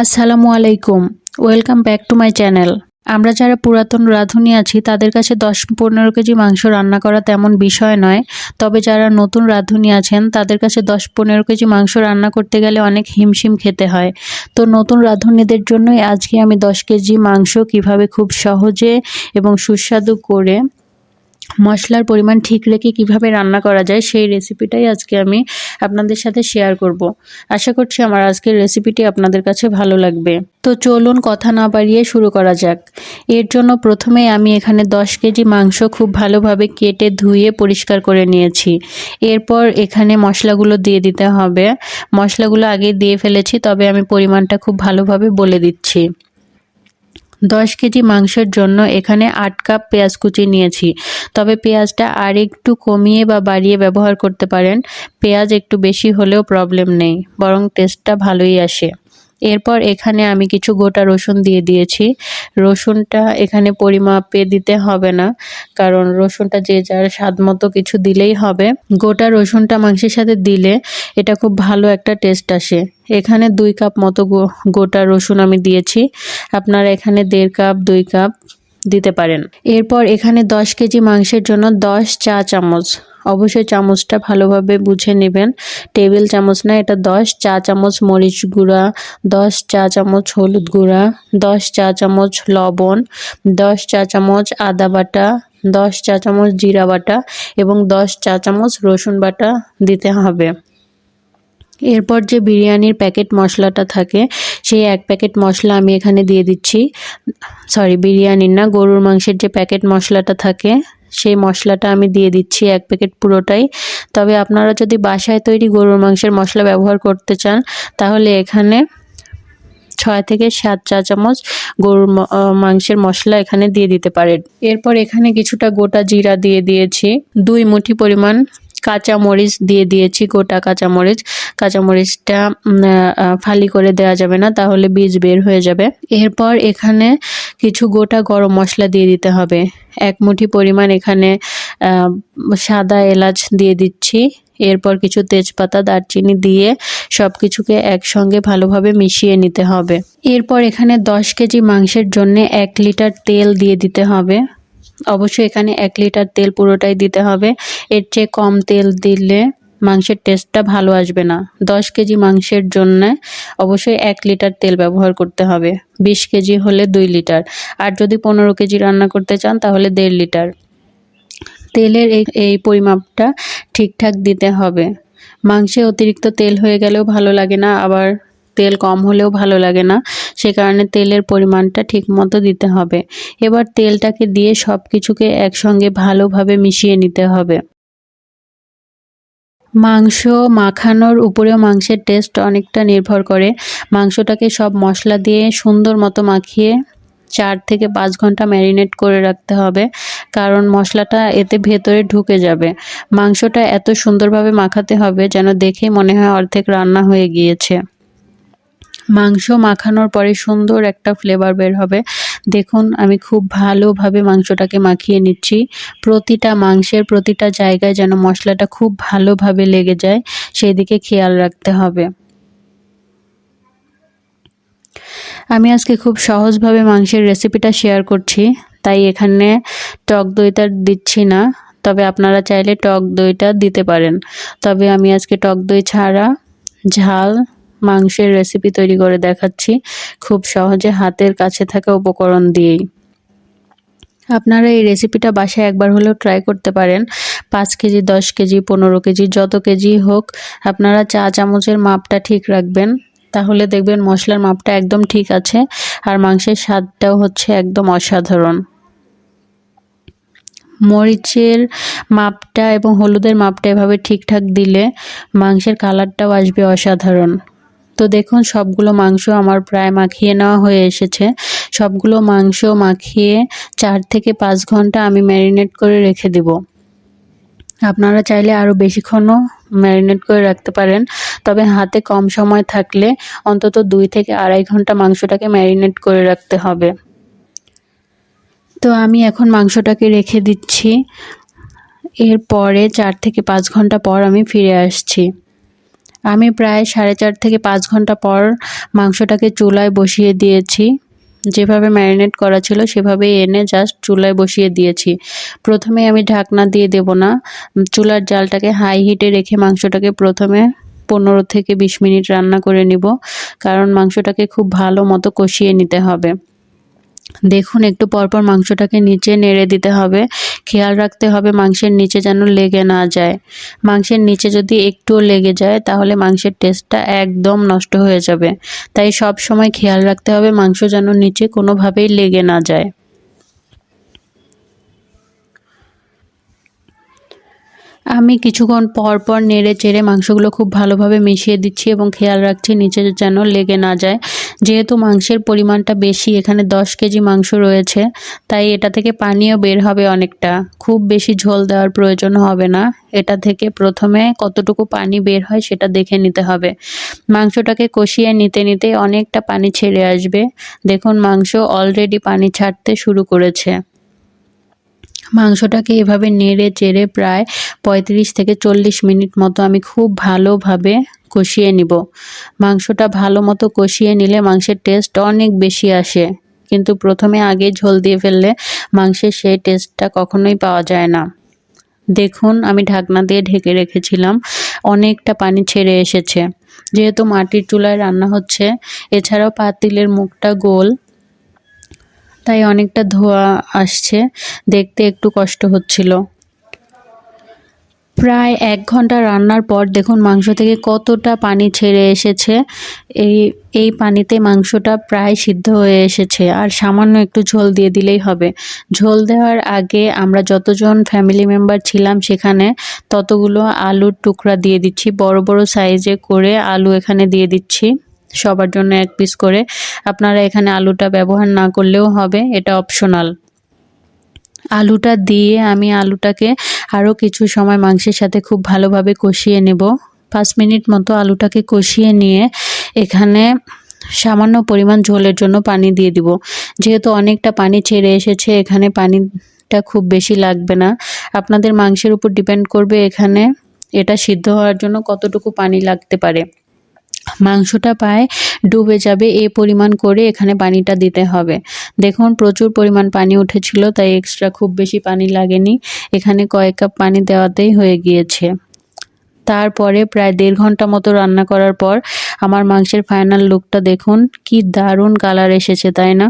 আসসালামু আলাইকুম। Welcome back to my channel আমরা যারা পুরাতন রাঁধুনি আছি, তাদের কাছে দশ পনেরো কেজি মাংস রান্না করা তেমন বিষয় নয়। তবে যারা নতুন রাঁধুনি আছেন, তাদের কাছে দশ পনেরো কেজি মাংস রান্না করতে গেলে অনেক হিমশিম খেতে হয়। তো নতুন রাঁধুনিদের জন্যই আজকে আমি দশ কেজি মাংস কীভাবে খুব সহজে এবং সুস্বাদু করে মশলার পরিমাণ ঠিক রেখে কীভাবে রান্না করা যায় সেই রেসিপিটাই আজকে আমি আপনাদের সাথে শেয়ার করব। আশা করছি আমার আজকের রেসিপিটি আপনাদের কাছে ভালো লাগবে। তো চলুন কথা না বাড়িয়ে শুরু করা যাক। এর জন্য প্রথমে আমি এখানে 10 কেজি মাংস খুব ভালোভাবে কেটে ধুয়ে পরিষ্কার করে নিয়েছি। এরপর এখানে মশলাগুলো দিয়ে দিতে হবে। মশলাগুলো আগে দিয়ে ফেলেছি, তবে আমি পরিমাণটা খুব ভালোভাবে বলে দিচ্ছি। দশ কেজি মাংসের জন্য এখানে আট কাপ পেঁয়াজ কুচি নিয়েছি। তবে পেঁয়াজটা আর একটু কমিয়ে বা বাড়িয়ে ব্যবহার করতে পারেন। পেঁয়াজ একটু বেশি হলেও প্রবলেম নেই, বরং টেস্টটা ভালোই আসে। এরপর এখানে আমি কিছু গোটা রসুন দিয়ে দিয়েছি। রসুনটা এখানে পরিমাপে দিতে হবে না, কারণ রসুনটা যে যার স্বাদ মতো কিছু দিলেই হবে। গোটা রসুনটা মাংসের সাথে দিলে এটা খুব ভালো একটা টেস্ট আসে। এখানে দুই কাপ মতো গোটা রসুন আমি দিয়েছি। আপনারা এখানে দেড় কাপ, দুই কাপ দিতে পারেন। এরপর এখানে দশ কেজি মাংসের জন্য দশ চা চামচ অবশ্যই চামচটা ভালোভাবে বুঝে নেবেন। টেবিল চামচ না, এটা দশ চা চামচ মরিচ গুঁড়া, দশ চা চামচ হলুদ গুঁড়া, দশ চা চামচ লবণ, দশ চা চামচ আদা বাটা, দশ চা চামচ জিরা বাটা এবং দশ চা চামচ রসুন বাটা দিতে হবে। এরপর যে বিরিয়ানির প্যাকেট মশলাটা থাকে, সেই এক প্যাকেট মশলা আমি এখানে দিয়ে দিচ্ছি। সরি, বিরিয়ানির না, গরুর মাংসের যে প্যাকেট মশলাটা থাকে সেই মশলাটা আমি দিয়ে দিচ্ছি এক প্যাকেট পুরোটাই। তবে আপনারা যদি বাসায় তৈরি গরুর মাংসের মশলা ব্যবহার করতে চান, তাহলে এখানে ছয় থেকে সাত চা চামচ গরুর মাংসের মশলা এখানে দিয়ে দিতে পারেন। এরপর এখানে কিছুটা গোটা জিরা দিয়ে দিয়েছি। দুই মুঠি পরিমাণ কাঁচা মরিচ দিয়ে দিয়েছি, গোটা কাঁচামরিচ। কাঁচামরিচটা ফালি করে দেওয়া যাবে না, তাহলে বীজ বের হয়ে যাবে। এরপর এখানে কিছু গোটা গরম মশলা দিয়ে দিতে হবে। এক মুঠি পরিমাণ এখানে সাদা এলাচ দিয়ে দিচ্ছি। এরপর কিছু তেজপাতা, দারচিনি দিয়ে সব কিছুকে একসঙ্গে ভালোভাবে মিশিয়ে নিতে হবে। এরপর এখানে দশ কেজি মাংসের জন্য এক লিটার তেল দিয়ে দিতে হবে। অবশ্যই এখানে এক লিটার তেল পুরোটাই দিতে হবে। এর চেয়ে কম তেল দিলে মাংসের টেস্টটা ভালো আসবে না। দশ কেজি মাংসের জন্য অবশ্যই এক লিটার তেল ব্যবহার করতে হবে। বিশ কেজি হলে দুই লিটার। আর যদি পনেরো কেজি রান্না করতে চান, তাহলে দেড় লিটার। তেলের এই এই পরিমাপটা ঠিকঠাক দিতে হবে। মাংসে অতিরিক্ত তেল হয়ে গেলেও ভালো লাগে না, আবার তেল কম হলেও ভালো লাগে না। সে কারণে তেলের পরিমাণটা ঠিক মতো দিতে হবে। এবার তেলটাকে দিয়ে সব কিছুকে একসঙ্গে ভালোভাবে মিশিয়ে নিতে হবে। মাংস মাখানোর উপরেও মাংসের টেস্ট অনেকটা নির্ভর করে। মাংসটাকে সব মশলা দিয়ে সুন্দর মতো মাখিয়ে চার থেকে পাঁচ ঘণ্টা ম্যারিনেট করে রাখতে হবে। কারণ মশলাটা এতে ভেতরে ঢুকে যাবে। মাংসটা এত সুন্দরভাবে মাখাতে হবে যেন দেখেই মনে হয় অর্ধেক রান্না হয়ে গিয়েছে। মাংস মাখানোর পরে সুন্দর একটা ফ্লেভার বের হবে। দেখুন, আমি খুব ভালোভাবে মাংসটাকে মাখিয়ে নিচ্ছি। প্রতিটা মাংসের প্রতিটা জায়গায় যেন মশলাটা খুব ভালোভাবে লেগে যায় সেই দিকে খেয়াল রাখতে হবে। আমি আজকে খুব সহজভাবে মাংসের রেসিপিটা শেয়ার করছি, তাই এখানে টক দইটা দিচ্ছি না। তবে আপনারা চাইলে টক দইটা দিতে পারেন। তবে আমি আজকে টক দই ছাড়া ঝাল মাংসের রেসিপি তৈরি করে দেখাচ্ছি। খুব সহজে হাতের কাছে থাকা উপকরণ দিয়েই। আপনারা এই রেসিপিটা বাসায় একবার হলেও ট্রাই করতে পারেন। পাঁচ কেজি, দশ কেজি, পনেরো কেজি, যত কেজি হোক, আপনারা চা চামচের মাপটা ঠিক রাখবেন। তাহলে দেখবেন মশলার মাপটা একদম ঠিক আছে আর মাংসের স্বাদটাও হচ্ছে একদম অসাধারণ। মরিচের মাপটা এবং হলুদের মাপটা এভাবে ঠিকঠাক দিলে মাংসের কালারটাও আসবে অসাধারণ। তো দেখুন, সবগুলো মাংস আমার প্রায় মাখিয়ে নেওয়া হয়ে এসেছে। সবগুলো মাংস মাখিয়ে চার থেকে পাঁচ ঘণ্টা আমি ম্যারিনেট করে রেখে দেব। আপনারা চাইলে আরও বেশিক্ষণও ম্যারিনেট করে রাখতে পারেন, তবে হাতে কম সময় থাকলে অন্তত দুই থেকে আড়াই ঘণ্টা মাংসটাকে ম্যারিনেট করে রাখতে হবে। তো আমি এখন মাংসটাকে রেখে দিচ্ছি। এরপরে চার থেকে পাঁচ ঘণ্টা পর আমি ফিরে আসছি। আমি প্রায় সাড়ে চার থেকে পাঁচ ঘণ্টা পর মাংসটাকে চুলায় বসিয়ে দিয়েছি। যেভাবে ম্যারিনেট করা ছিল সেভাবেই এনে জাস্ট চুলায় বসিয়ে দিয়েছি। প্রথমে আমি ঢাকনা দিয়ে দেব না। চুলার জালটাকে হাই হিটে রেখে মাংসটাকে প্রথমে পনেরো থেকে বিশ মিনিট রান্না করে নিব। কারণ মাংসটাকে খুব ভালো মতো কষিয়ে নিতে হবে। দেখুন, একটু পরপর মাংসটাকে নিচে নেড়ে দিতে হবে। খেয়াল রাখতে হবে মাংসের নিচে যেন লেগে না যায়। মাংসের নিচে যদি একটুও লেগে যায়, তাহলে মাংসের টেস্টটা একদম নষ্ট হয়ে যাবে। তাই সব সময় খেয়াল রাখতে হবে মাংস যেন নিচে কোনোভাবেই লেগে না যায়। আমি কিছুক্ষণ পর পর নেড়ে চেড়ে মাংসগুলো খুব ভালোভাবে মিশিয়ে দিচ্ছি এবং খেয়াল রাখছি নিচে যেন লেগে না যায়। যেহেতু মাংসের পরিমাণটা বেশি, এখানে দশ কেজি মাংস রয়েছে, তাই এটা থেকে পানিও বের হবে অনেকটা। খুব বেশি ঝোল দেওয়ার প্রয়োজন হবে না। এটা থেকে প্রথমে কতটুকু পানি বের হয় সেটা দেখে নিতে হবে। মাংসটাকে কষিয়ে নিতে নিতে অনেকটা পানি ছেড়ে আসবে। দেখুন, মাংস অলরেডি পানি ছাড়তে শুরু করেছে। মাংসটাকে এভাবে নেড়ে চেড়ে প্রায় পঁয়ত্রিশ থেকে চল্লিশ মিনিট মতো আমি খুব ভালোভাবে কষিয়ে নিব। মাংসটা ভালো মতো কষিয়ে নিলে মাংসের টেস্ট অনেক বেশি আসে। কিন্তু প্রথমে আগে ঝোল দিয়ে ফেললে মাংসের সেই টেস্টটা কখনোই পাওয়া যায় না। দেখুন, আমি ঢাকনা দিয়ে ঢেকে রেখেছিলাম। অনেকটা পানি ছেড়ে এসেছে। যেহেতু মাটির চুলায় রান্না হচ্ছে, এছাড়াও পাতিলের মুখটা গোল। তাই অনেকটা ধোয়া আসছে। দেখতে একটু কষ্ট হচ্ছিল। প্রায় এক ঘণ্টা রান্নার পর দেখুন মাংস থেকে কতটা পানি ছেড়ে এসেছে। এই এই পানিতে মাংসটা প্রায় সিদ্ধ হয়ে এসেছে। আর সামান্য একটু ঝোল দিয়ে দিলেই হবে। ঝোল দেওয়ার আগে আমরা যতজন ফ্যামিলি মেম্বার ছিলাম সেখানে ততগুলো আলুর টুকরা দিয়ে দিচ্ছি। বড় বড় সাইজে করে আলু এখানে দিয়ে দিচ্ছি সবার জন্য এক পিস করে। আপনারা এখানে আলুটা ব্যবহার না করলেও হবে, এটা অপশনাল আলুটা দিয়ে আমি আলুটাকে আরও কিছু সময় মাংসের সাথে খুব ভালোভাবে কষিয়ে নেব। পাঁচ মিনিট মতো আলুটাকে কষিয়ে নিয়ে এখানে সামান্য পরিমাণ ঝোলের জন্য পানি দিয়ে দিব। যেহেতু অনেকটা পানি ছেড়ে এসেছে, এখানে পানিটা খুব বেশি লাগবে না। আপনাদের মাংসের উপর ডিপেন্ড করবে এখানে এটা সিদ্ধ হওয়ার জন্য কতটুকু পানি লাগতে পারে। মাংসটা পায় ডুবে যাবে এ পরিমাণ করে এখানে পানিটা দিতে হবে। দেখুন, প্রচুর পরিমাণ পানি উঠেছিল, তাই এক্সট্রা খুব বেশি পানি লাগেনি। এখানে কয়েক কাপ পানি দেওয়াতেই হয়ে গিয়েছে। তারপরে প্রায় দেড় ঘণ্টা মতো রান্না করার পর আমার মাংসের ফাইনাল লুকটা দেখুন, কি দারুণ কালার এসেছে, তাই না?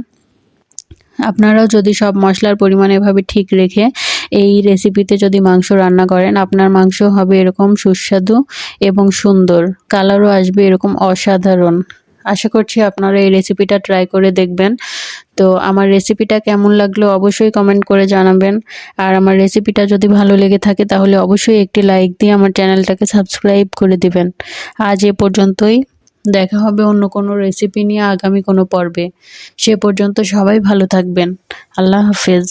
আপনারাও যদি সব মশলার পরিমাণ এভাবে ঠিক রেখে এই রেসিপিতে যদি মাংস রান্না করেন, আপনার মাংস হবে এরকম সুস্বাদু এবং সুন্দর। কালারও আসবে এরকম অসাধারণ। আশা করছি আপনারা এই রেসিপিটা ট্রাই করে দেখবেন। তো আমার রেসিপিটা কেমন লাগল অবশ্যই কমেন্ট করে জানাবেন। আর আমার রেসিপিটা যদি ভালো লেগে থাকে তাহলে অবশ্যই একটি লাইক দিয়ে আমার চ্যানেলটাকে সাবস্ক্রাইব করে দিবেন। আজ এ পর্যন্তই। দেখা হবে অন্য কোনো রেসিপি নিয়ে আগামী কোনো পর্বে। সে পর্যন্ত সবাই ভালো থাকবেন। আল্লাহ হাফেজ।